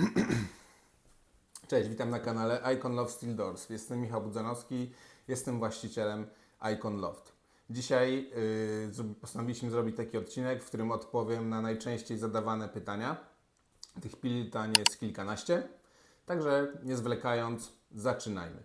Cześć, witam na kanale Icon Love Steel Doors. Jestem Michał Budzanowski, jestem właścicielem Icon Loft. Dzisiaj yy, postanowiliśmy zrobić taki odcinek, w którym odpowiem na najczęściej zadawane pytania. Tych pytań jest kilkanaście, także nie zwlekając, zaczynajmy.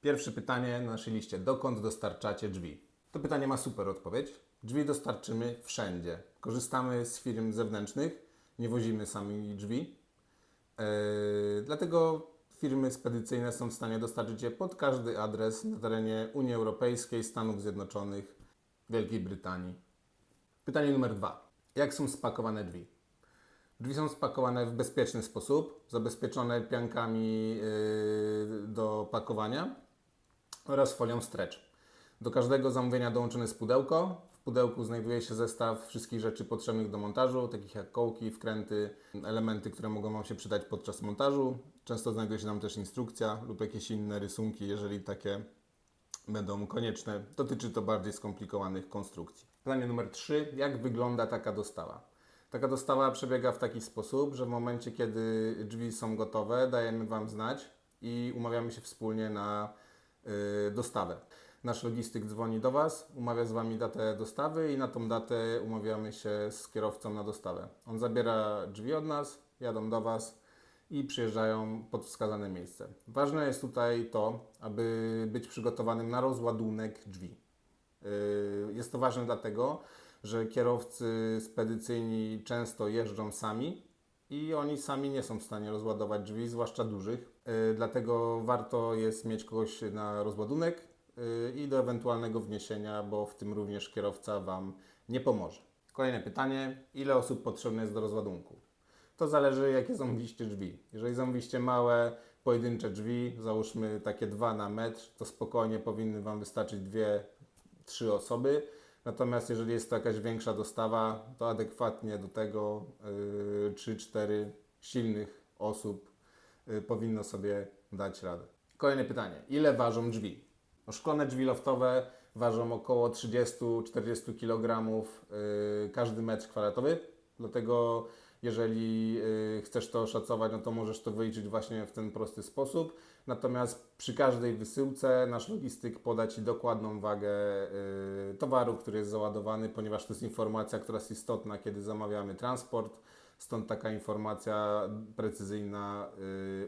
Pierwsze pytanie na naszej liście. Dokąd dostarczacie drzwi? To pytanie ma super odpowiedź. Drzwi dostarczymy wszędzie. Korzystamy z firm zewnętrznych, nie wozimy sami drzwi. Yy, dlatego firmy spedycyjne są w stanie dostarczyć je pod każdy adres na terenie Unii Europejskiej, Stanów Zjednoczonych, Wielkiej Brytanii. Pytanie numer dwa. Jak są spakowane drzwi? Drzwi są spakowane w bezpieczny sposób, zabezpieczone piankami yy, do pakowania oraz folią stretch. Do każdego zamówienia dołączone jest pudełko. W pudełku znajduje się zestaw wszystkich rzeczy potrzebnych do montażu, takich jak kołki, wkręty, elementy, które mogą Wam się przydać podczas montażu. Często znajduje się tam też instrukcja lub jakieś inne rysunki, jeżeli takie będą konieczne. Dotyczy to bardziej skomplikowanych konstrukcji. Pytanie numer 3. Jak wygląda taka dostawa? Taka dostawa przebiega w taki sposób, że w momencie, kiedy drzwi są gotowe, dajemy Wam znać i umawiamy się wspólnie na y, dostawę. Nasz logistyk dzwoni do Was, umawia z Wami datę dostawy i na tą datę umawiamy się z kierowcą na dostawę. On zabiera drzwi od nas, jadą do Was i przyjeżdżają pod wskazane miejsce. Ważne jest tutaj to, aby być przygotowanym na rozładunek drzwi. Yy, Jest to ważne dlatego, że kierowcy spedycyjni często jeżdżą sami i oni sami nie są w stanie rozładować drzwi, zwłaszcza dużych. Yy, Dlatego warto jest mieć kogoś na rozładunek i do ewentualnego wniesienia, bo w tym również kierowca Wam nie pomoże. Kolejne pytanie: ile osób potrzebne jest do rozładunku? To zależy, jakie zamówiliście drzwi. Jeżeli zamówiliście małe, pojedyncze drzwi, załóżmy takie 2 na metr, to spokojnie powinny Wam wystarczyć dwie, trzy osoby. Natomiast jeżeli jest to jakaś większa dostawa, to adekwatnie do tego yy, 3-4 silnych osób yy, powinno sobie dać radę. Kolejne pytanie. Ile ważą drzwi? No, szklane drzwi loftowe ważą około 30-40 kg yy, każdy metr kwadratowy. Dlatego jeżeli yy, chcesz to oszacować, no to możesz to wyliczyć właśnie w ten prosty sposób. Natomiast przy każdej wysyłce nasz logistyk poda Ci dokładną wagę yy, towaru, który jest załadowany, ponieważ to jest informacja, która jest istotna, kiedy zamawiamy transport. Stąd taka informacja precyzyjna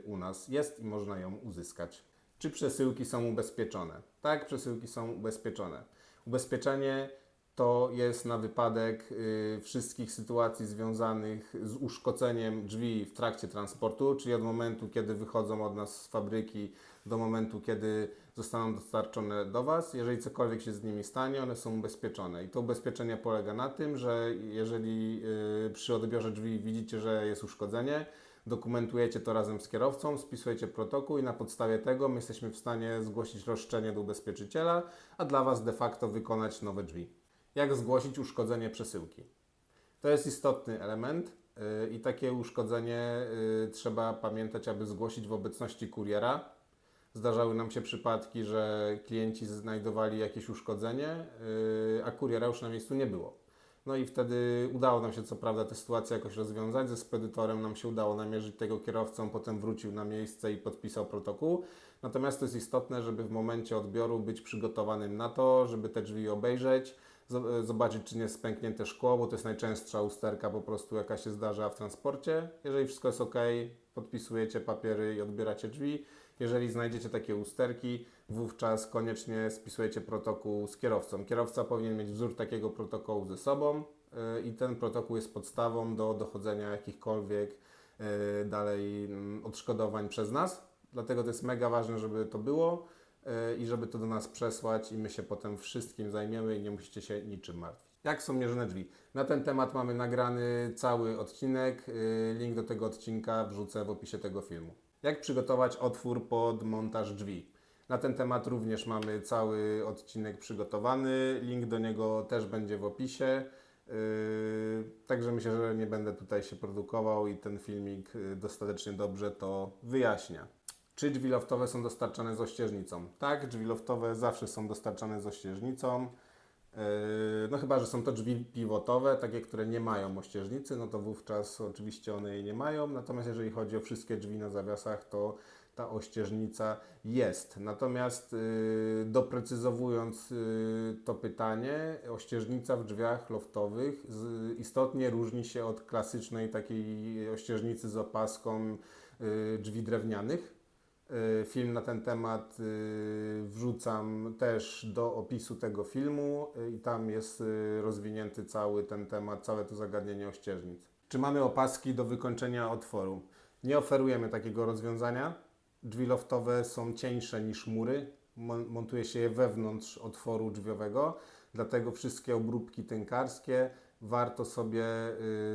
u nas jest i można ją uzyskać. Czy przesyłki są ubezpieczone? Tak, przesyłki są ubezpieczone. Ubezpieczenie to jest na wypadek y, wszystkich sytuacji związanych z uszkodzeniem drzwi w trakcie transportu, czyli od momentu, kiedy wychodzą od nas z fabryki, do momentu, kiedy zostaną dostarczone do Was. Jeżeli cokolwiek się z nimi stanie, one są ubezpieczone. I to ubezpieczenie polega na tym, że jeżeli y, przy odbiorze drzwi widzicie, że jest uszkodzenie, dokumentujecie to razem z kierowcą, spisujecie protokół i na podstawie tego my jesteśmy w stanie zgłosić roszczenie do ubezpieczyciela, a dla Was de facto wykonać nowe drzwi. Jak zgłosić uszkodzenie przesyłki? To jest istotny element yy, i takie uszkodzenie yy, trzeba pamiętać, aby zgłosić w obecności kuriera. Zdarzały nam się przypadki, że klienci znajdowali jakieś uszkodzenie, yy, a kuriera już na miejscu nie było. No i wtedy udało nam się co prawda tę sytuację jakoś rozwiązać. Ze spedytorem nam się udało namierzyć tego kierowcą, potem wrócił na miejsce i podpisał protokół. Natomiast to jest istotne, żeby w momencie odbioru być przygotowanym na to, żeby te drzwi obejrzeć, zo- zobaczyć, czy nie jest spęknięte szkło, bo to jest najczęstsza usterka po prostu, jaka się zdarza w transporcie. Jeżeli wszystko jest ok, podpisujecie papiery i odbieracie drzwi. Jeżeli znajdziecie takie usterki, wówczas koniecznie spisujecie protokół z kierowcą. Kierowca powinien mieć wzór takiego protokołu ze sobą yy, i ten protokół jest podstawą do dochodzenia jakichkolwiek yy, dalej mm, odszkodowań przez nas. Dlatego to jest mega ważne, żeby to było yy, i żeby to do nas przesłać i my się potem wszystkim zajmiemy i nie musicie się niczym martwić. Jak są mierzone drzwi? Na ten temat mamy nagrany cały odcinek. Link do tego odcinka wrzucę w opisie tego filmu. Jak przygotować otwór pod montaż drzwi? Na ten temat również mamy cały odcinek przygotowany. Link do niego też będzie w opisie. Yy, Także myślę, że nie będę tutaj się produkował i ten filmik yy, dostatecznie dobrze to wyjaśnia. Czy drzwi loftowe są dostarczane z ościeżnicą? Tak, drzwi loftowe zawsze są dostarczane z ościeżnicą. Yy, No chyba, że są to drzwi pivotowe, takie, które nie mają ościeżnicy, no to wówczas oczywiście one jej nie mają. Natomiast jeżeli chodzi o wszystkie drzwi na zawiasach, to ta ościeżnica jest. Natomiast yy, doprecyzowując yy, to pytanie, ościeżnica w drzwiach loftowych istotnie różni się od klasycznej takiej ościeżnicy z opaską drzwi drewnianych. Y, Film na ten temat y, wrzucam też do opisu tego filmu y, i tam jest rozwinięty cały ten temat, całe to zagadnienie ościeżnic. Czy mamy opaski do wykończenia otworu? Nie oferujemy takiego rozwiązania. Drzwi loftowe są cieńsze niż mury. Mon- Montuje się je wewnątrz otworu drzwiowego, dlatego wszystkie obróbki tynkarskie warto sobie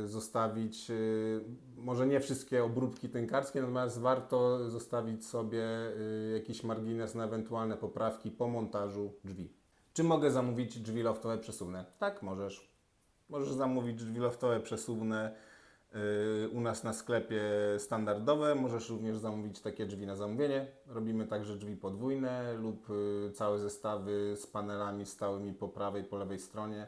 y, zostawić, y, może nie wszystkie obróbki tynkarskie, natomiast warto zostawić sobie y, jakiś margines na ewentualne poprawki po montażu drzwi. Czy mogę zamówić drzwi loftowe przesuwne? Tak, możesz. Możesz zamówić drzwi loftowe przesuwne u nas na sklepie standardowe. Możesz również zamówić takie drzwi na zamówienie. Robimy także drzwi podwójne lub całe zestawy z panelami stałymi po prawej, po lewej stronie.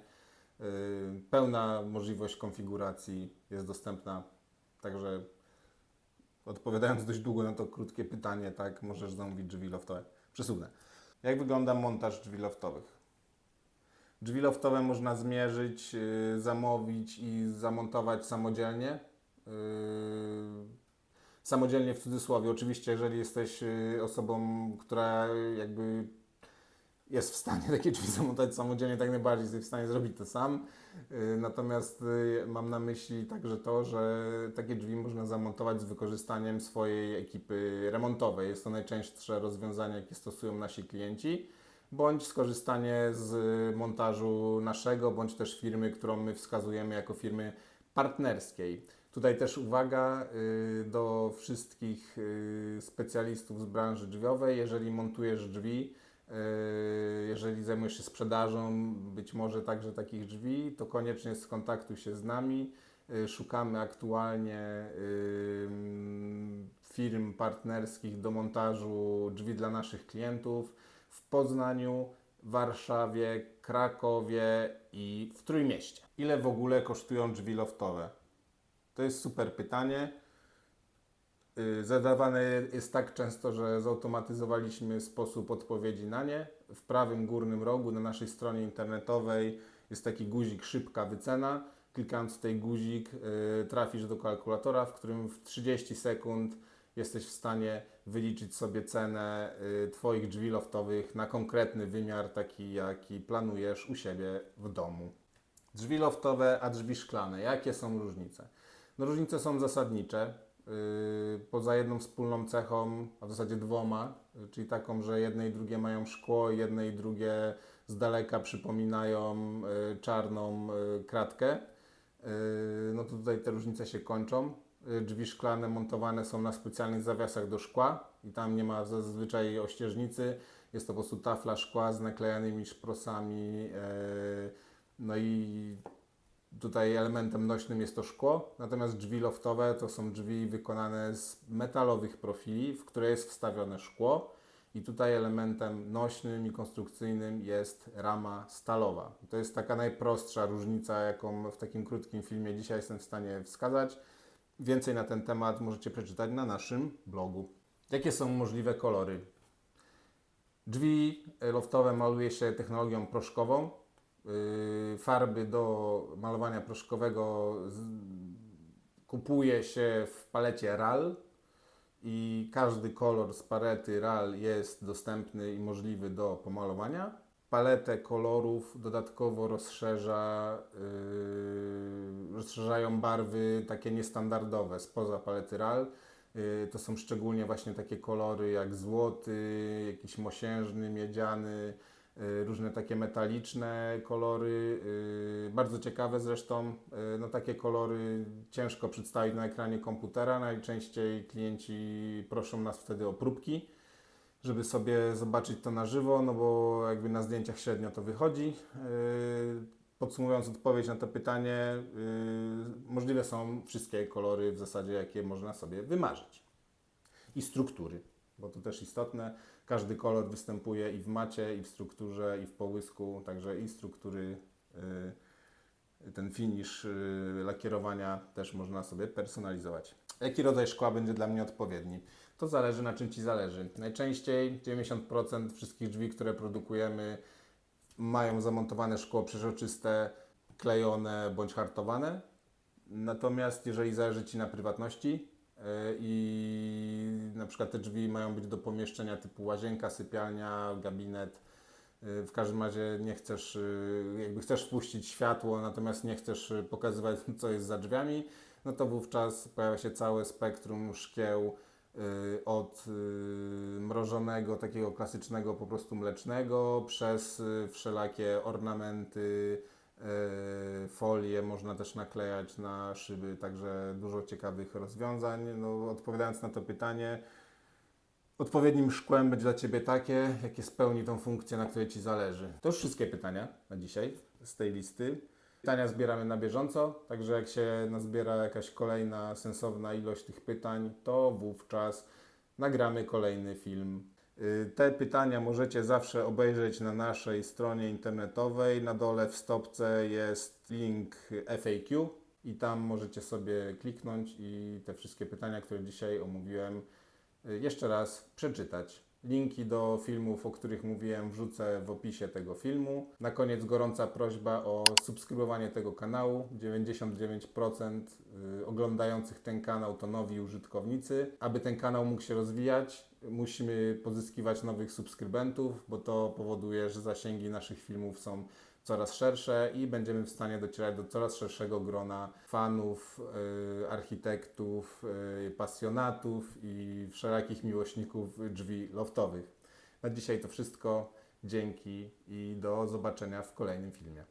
Y, Pełna możliwość konfiguracji jest dostępna, także odpowiadając dość długo na to krótkie pytanie, tak, możesz zamówić drzwi loftowe przesuwne. Jak wygląda montaż drzwi loftowych? Drzwi loftowe można zmierzyć, yy, zamówić i zamontować samodzielnie. Yy, samodzielnie w cudzysłowie. Oczywiście, jeżeli jesteś osobą, która jakby jest w stanie takie drzwi zamontować samodzielnie, tak najbardziej jesteś w stanie zrobić to sam. Yy, Natomiast yy, mam na myśli także to, że takie drzwi można zamontować z wykorzystaniem swojej ekipy remontowej. Jest to najczęstsze rozwiązanie, jakie stosują nasi klienci bądź skorzystanie z montażu naszego, bądź też firmy, którą my wskazujemy jako firmy partnerskiej. Tutaj też uwaga y, do wszystkich y, specjalistów z branży drzwiowej, jeżeli montujesz drzwi, y, jeżeli zajmujesz się sprzedażą, być może także takich drzwi, to koniecznie skontaktuj się z nami. Y, Szukamy aktualnie firm partnerskich do montażu drzwi dla naszych klientów w Poznaniu, Warszawie, Krakowie i w Trójmieście. Ile w ogóle kosztują drzwi loftowe? To jest super pytanie. Y, Zadawane jest tak często, że zautomatyzowaliśmy sposób odpowiedzi na nie. W prawym górnym rogu na naszej stronie internetowej jest taki guzik szybka wycena. Klikając w tej guzik y, trafisz do kalkulatora, w którym w 30 sekund jesteś w stanie wyliczyć sobie cenę y, Twoich drzwi loftowych na konkretny wymiar, taki jaki planujesz u siebie w domu. Drzwi loftowe, a drzwi szklane. Jakie są różnice? No, różnice są zasadnicze. Yy, poza jedną wspólną cechą, a w zasadzie dwoma, yy, czyli taką, że jedne i drugie mają szkło, jedne i drugie z daleka przypominają yy, czarną kratkę. No to tutaj te różnice się kończą. Drzwi szklane montowane są na specjalnych zawiasach do szkła i tam nie ma zazwyczaj ościeżnicy. Jest to po prostu tafla szkła z naklejanymi szprosami. yy, No i Tutaj elementem nośnym jest to szkło, natomiast drzwi loftowe to są drzwi wykonane z metalowych profili, w które jest wstawione szkło. I tutaj elementem nośnym i konstrukcyjnym jest rama stalowa. To jest taka najprostsza różnica, jaką w takim krótkim filmie dzisiaj jestem w stanie wskazać. Więcej na ten temat możecie przeczytać na naszym blogu. Jakie są możliwe kolory? Drzwi loftowe maluje się technologią proszkową. Yy, Farby do malowania proszkowego kupuje się w palecie RAL i każdy kolor z palety RAL jest dostępny i możliwy do pomalowania. Paletę kolorów dodatkowo rozszerza, yy, rozszerzają barwy takie niestandardowe spoza palety RAL. Yy, To są szczególnie właśnie takie kolory jak złoty, jakiś mosiężny, miedziany, y, różne takie metaliczne kolory, y, bardzo ciekawe zresztą. Y, No takie kolory ciężko przedstawić na ekranie komputera. Najczęściej klienci proszą nas wtedy o próbki, żeby sobie zobaczyć to na żywo, no bo jakby na zdjęciach średnio to wychodzi. Y, Podsumowując odpowiedź na to pytanie, y, możliwe są wszystkie kolory w zasadzie, jakie można sobie wymarzyć. I struktury. Bo to też istotne. Każdy kolor występuje i w macie, i w strukturze, i w połysku, także i struktury, y, ten finish y, lakierowania też można sobie personalizować. Jaki rodzaj szkła będzie dla mnie odpowiedni? To zależy na czym Ci zależy. Najczęściej 90% wszystkich drzwi, które produkujemy, mają zamontowane szkło przeźroczyste, klejone bądź hartowane. Natomiast jeżeli zależy Ci na prywatności i na przykład te drzwi mają być do pomieszczenia typu łazienka, sypialnia, gabinet, yy, w każdym razie nie chcesz, yy, jakby chcesz wpuścić światło, natomiast nie chcesz pokazywać co jest za drzwiami, no to wówczas pojawia się całe spektrum szkieł od mrożonego, takiego klasycznego, po prostu mlecznego, przez wszelakie ornamenty, folie można też naklejać na szyby, także dużo ciekawych rozwiązań. No, odpowiadając na to pytanie, odpowiednim szkłem będzie dla Ciebie takie, jakie spełni tą funkcję, na której Ci zależy. To już wszystkie pytania na dzisiaj z tej listy. Pytania zbieramy na bieżąco, także jak się nazbiera jakaś kolejna sensowna ilość tych pytań, to wówczas nagramy kolejny film. Y, Te pytania możecie zawsze obejrzeć na naszej stronie internetowej. Na dole w stopce jest link FAQ i tam możecie sobie kliknąć i te wszystkie pytania, które dzisiaj omówiłem, y, jeszcze raz przeczytać. Linki do filmów, o których mówiłem, wrzucę w opisie tego filmu. Na koniec gorąca prośba o subskrybowanie tego kanału. 99% y, oglądających ten kanał to nowi użytkownicy. Aby ten kanał mógł się rozwijać, musimy pozyskiwać nowych subskrybentów, bo to powoduje, że zasięgi naszych filmów są coraz szersze i będziemy w stanie docierać do coraz szerszego grona fanów, y, architektów, y, pasjonatów i wszelakich miłośników drzwi loftowych. Na dzisiaj to wszystko. Dzięki i do zobaczenia w kolejnym filmie.